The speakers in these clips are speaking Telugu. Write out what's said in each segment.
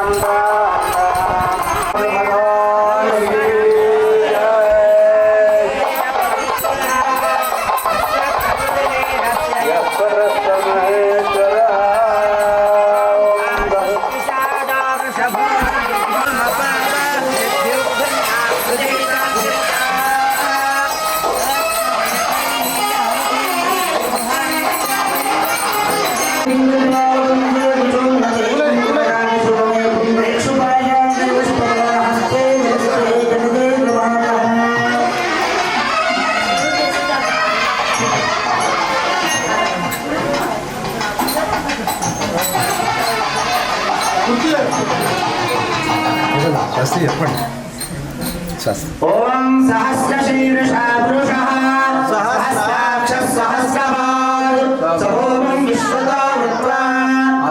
Samba. శాస్త్రి చెప్పండి ఓం సహస్రశీర్షా పురుషः సహస్రాక్షः సహస్రపాద్ సహోమం విశ్వతో వృత్వా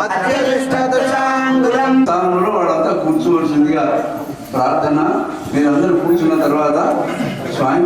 అత్యతిష్టదశాంగులం స్థానంలో వాళ్ళంతా కూర్చోవలసిందిగా ప్రార్థన. మీరందరూ కూర్చున్న తర్వాత స్వామి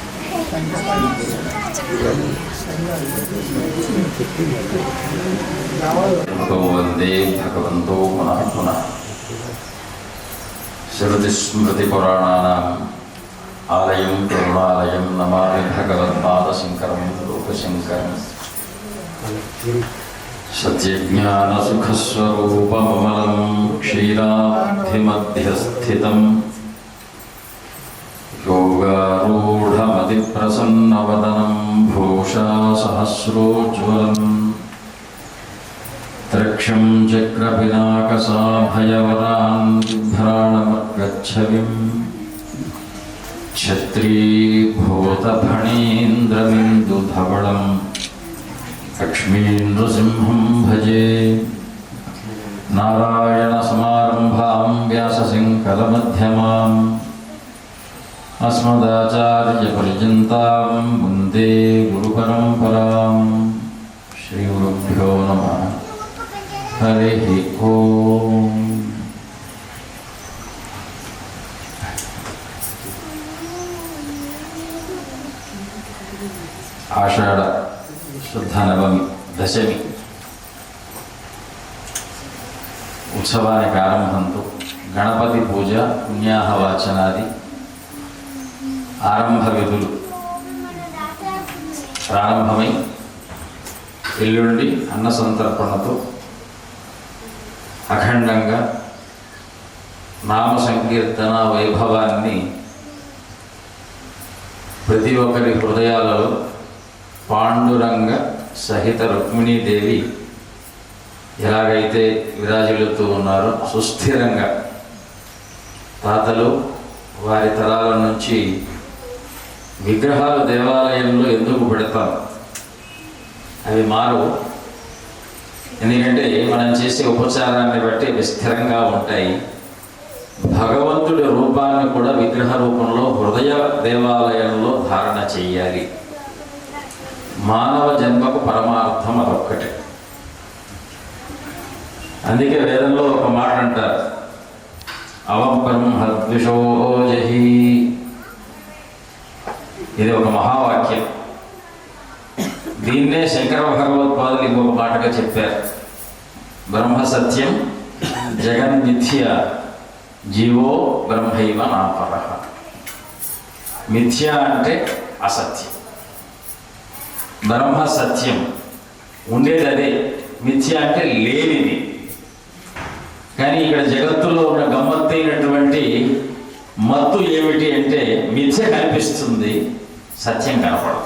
వందే భగవంతో పునః పునః శృతిస్మృతిపురాణానాం ఆలయం కరుణాలయం నమామి భగవత్పాదశంకరం లోకశంకరం సత్యజ్ఞానసుఖస్వరూపమలం క్షీరాబ్ధిమధ్యస్థితం యోగారూ प्रसन्नवदनं भूषा सहस्रोज्ज्वलम्। द्रक्षं चक्रपिनाकसाभयवरान्तिभ्राणमर्गच्छविम् क्षत्रीभूतफणीन्द्रबिन्दुधवळम् लक्ष्मीन्द्रसिंहं भजे। नारायणसमारम्भां व्याससिङ्कलमध्यमाम् अस्मदाचार्यपर्यन्तां वन्दे गुरुपरम्पराम् श्रीगुरुभ्यो नमः हरिः ओम् ఆషాఢ శుద్ధ నవమి దశమి ఉత్సవానికి ఆరంభంతో గణపతి పూజ పుణ్యాహవాచనాది ఆరంభ విధులు ప్రారంభమై ఎల్లుండి అన్న సంతర్పణతో అఖండంగా నామ సంకీర్తన వైభవాన్ని ప్రతి ఒక్కరి హృదయాలలో పాండురంగ సహిత రుక్మిణీదేవి ఎలాగైతే విరాజిల్లుతూ ఉన్నారో సుస్థిరంగా తాతలు వారి తరాల నుంచి విగ్రహాలు దేవాలయంలో ఎందుకు పెడతాం? అవి మారు ఎందుకంటే మనం చేసే ఉపచారాన్ని బట్టి అవి స్థిరంగా ఉంటాయి. భగవంతుడి రూపాన్ని కూడా విగ్రహ రూపంలో హృదయ దేవాలయంలో ధారణ చెయ్యాలి మానవ జన్మకు పరమార్థం అదొక్కటి. అందుకే వేదంలో ఒక మాట అంటారు అవం పరం జహి. ఇది ఒక మహావాక్యం. దీన్నే శంకర భగవత్పాదులు ఇంకొక మాటగా చెప్పారు. బ్రహ్మ సత్యం జగన్మిథ్య జీవో బ్రహ్మైవ నాపర. మిథ్య అంటే అసత్యం. బ్రహ్మ సత్యం ఉండేది అదే. మిథ్య అంటే లేనిది. కానీ ఇక్కడ జగత్తులో ఉన్న గమ్మత్తైనటువంటి మత్తు ఏమిటి అంటే మిథ్య కనిపిస్తుంది. సత్యం కనపడదు.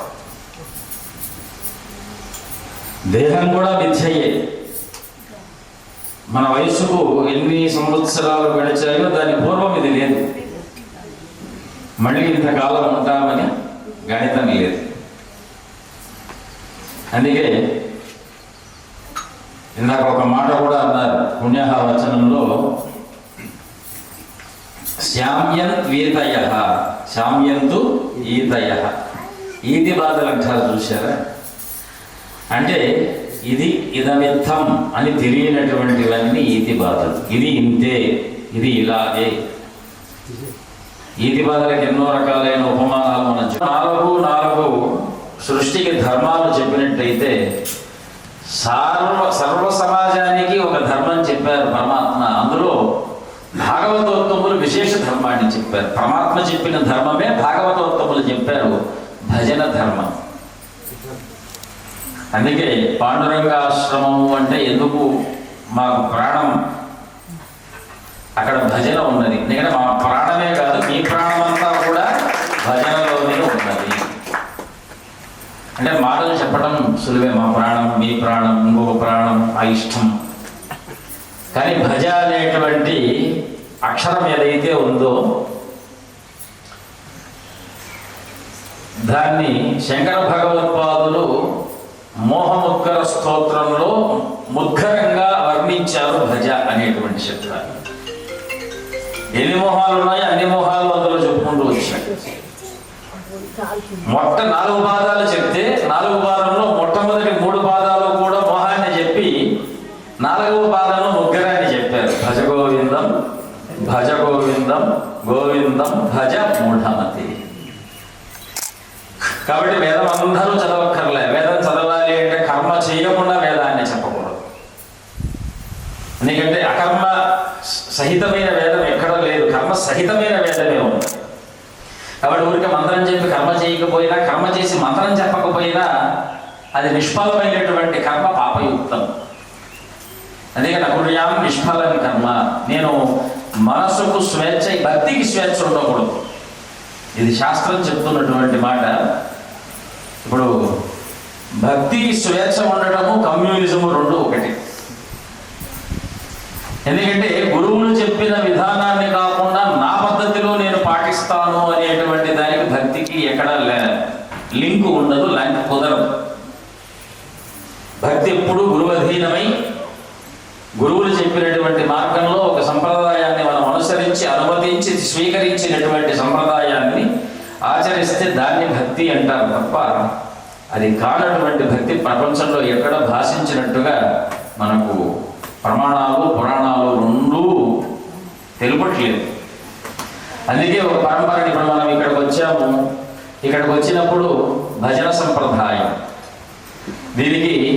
దేహం కూడా మిథ్యయే. మన వయసుకు ఎన్ని సంవత్సరాలు గడిచాయో దాని పూర్వం ఇది లేదు. మళ్ళీ ఇంతకాలం ఉంటామని గణితం లేదు. అందుకే ఇందాక ఒక మాట కూడా అన్నారు పుణ్యహ వచనంలో శామ్యన్ వీతయ శామ్యంతు ఈతయ ఈతి బాధలు అంటారు చూసారా అంటే ఇది ఇదమిత్తం అని తెలియనటువంటివన్నీ ఈతి బాధలు. ఇది ఇంతే ఇది ఇలాగే. ఈతి బాధలకు ఎన్నో రకాలైన ఉపమానాలు మనం నాలుగు నాలుగు సృష్టికి ధర్మాలు చెప్పినట్టయితే సర్వ సర్వ సమాజానికి ఒక ధర్మం చెప్పారు పరమాత్మ. అందులో భాగవతోత్తములు విశేష ధర్మాన్ని చెప్పారు. పరమాత్మ చెప్పిన ధర్మమే భాగవతోత్తములు చెప్పారు. భజన ధర్మం. అందుకే పాండురంగాశ్రమము అంటే ఎందుకు మాకు ప్రాణం? అక్కడ భజన ఉన్నది. ఎందుకంటే మా ప్రాణమే కాదు మీ ప్రాణం అంతా కూడా భజనలోనే ఉన్నది. అంటే మాటలు చెప్పడం సులువే. మా ప్రాణం మీ ప్రాణం ఇంకొక ప్రాణం ఆ ఇష్టం కానీ భజ అనేటువంటి అక్షరం ఏదైతే ఉందో దాన్ని శంకర భగవత్పాదులు మోహముద్గర స్తోత్రంలో ముద్గరంగా వర్ణించారు భజ అనేటువంటి శబ్దాన్ని. ఎన్ని మోహాలు ఉన్నాయో అన్ని మోహాలు అందులో చెప్పుకుంటూ వచ్చాడు మొట్ట నాలుగు పాదాలు చెప్తే నాలుగు పాదంలో మొట్టమొదటి మూడు పాదాలు కూడా మోహాన్ని చెప్పి నాలుగవ పాదంలో ముగ్గురాన్ని చెప్పారు భజ గోవిందం భజ గోవిందం గోవిందం భజ మూఢమతి. కాబట్టి వేదం అందరూ చదవక్కర్లే. వేదం చదవాలి అంటే కర్మ చేయకుండా వేదాన్ని చెప్పకూడదు. ఎందుకంటే అకర్మ సహితమైన వేదం ఎక్కడ లేదు. కర్మ సహితమైన వేదమే ఉంది. కాబట్టి ఊరికే మంత్రం చెప్పి కర్మ చేయకపోయినా కర్మ చేసి మంత్రం చెప్పకపోయినా అది నిష్ఫలమైనటువంటి కర్మ పాపయుక్తం. అందుకని అకుర్యాం నిష్ఫలం కర్మ. నేను మనసుకు స్వేచ్ఛ భక్తికి స్వేచ్ఛ ఉండకూడదు. ఇది శాస్త్రం చెప్తున్నటువంటి మాట. ఇప్పుడు భక్తికి స్వేచ్ఛ ఉండటము కమ్యూనిజము రెండు ఒకటి. ఎందుకంటే గురువులు చెప్పిన విధానాన్ని కాకుండా నా పద్ధతిలో నేను పాటిస్తాను అనేటువంటి దానికి భక్తికి ఎక్కడ లింక్ ఉండదు లింక్ కుదరదు. భక్తి ఎప్పుడు గురువధీనమై గురువులు చెప్పినటువంటి మార్గంలో ఒక సంప్రదాయం అనుసరించి అనుమతించి స్వీకరించినటువంటి సంప్రదాయాన్ని ఆచరిస్తే దాన్ని భక్తి అంటారు తప్ప అది కానటువంటి భక్తి ప్రపంచంలో ఎక్కడ భాషించినట్టుగా మనకు ప్రమాణాలు పురాణాలు రెండూ తెలుపట్లేదు. అందుకే ఒక పరంపరని ఇప్పుడు మనం ఇక్కడికి వచ్చాము. ఇక్కడికి వచ్చినప్పుడు భజన సంప్రదాయం. దీనికి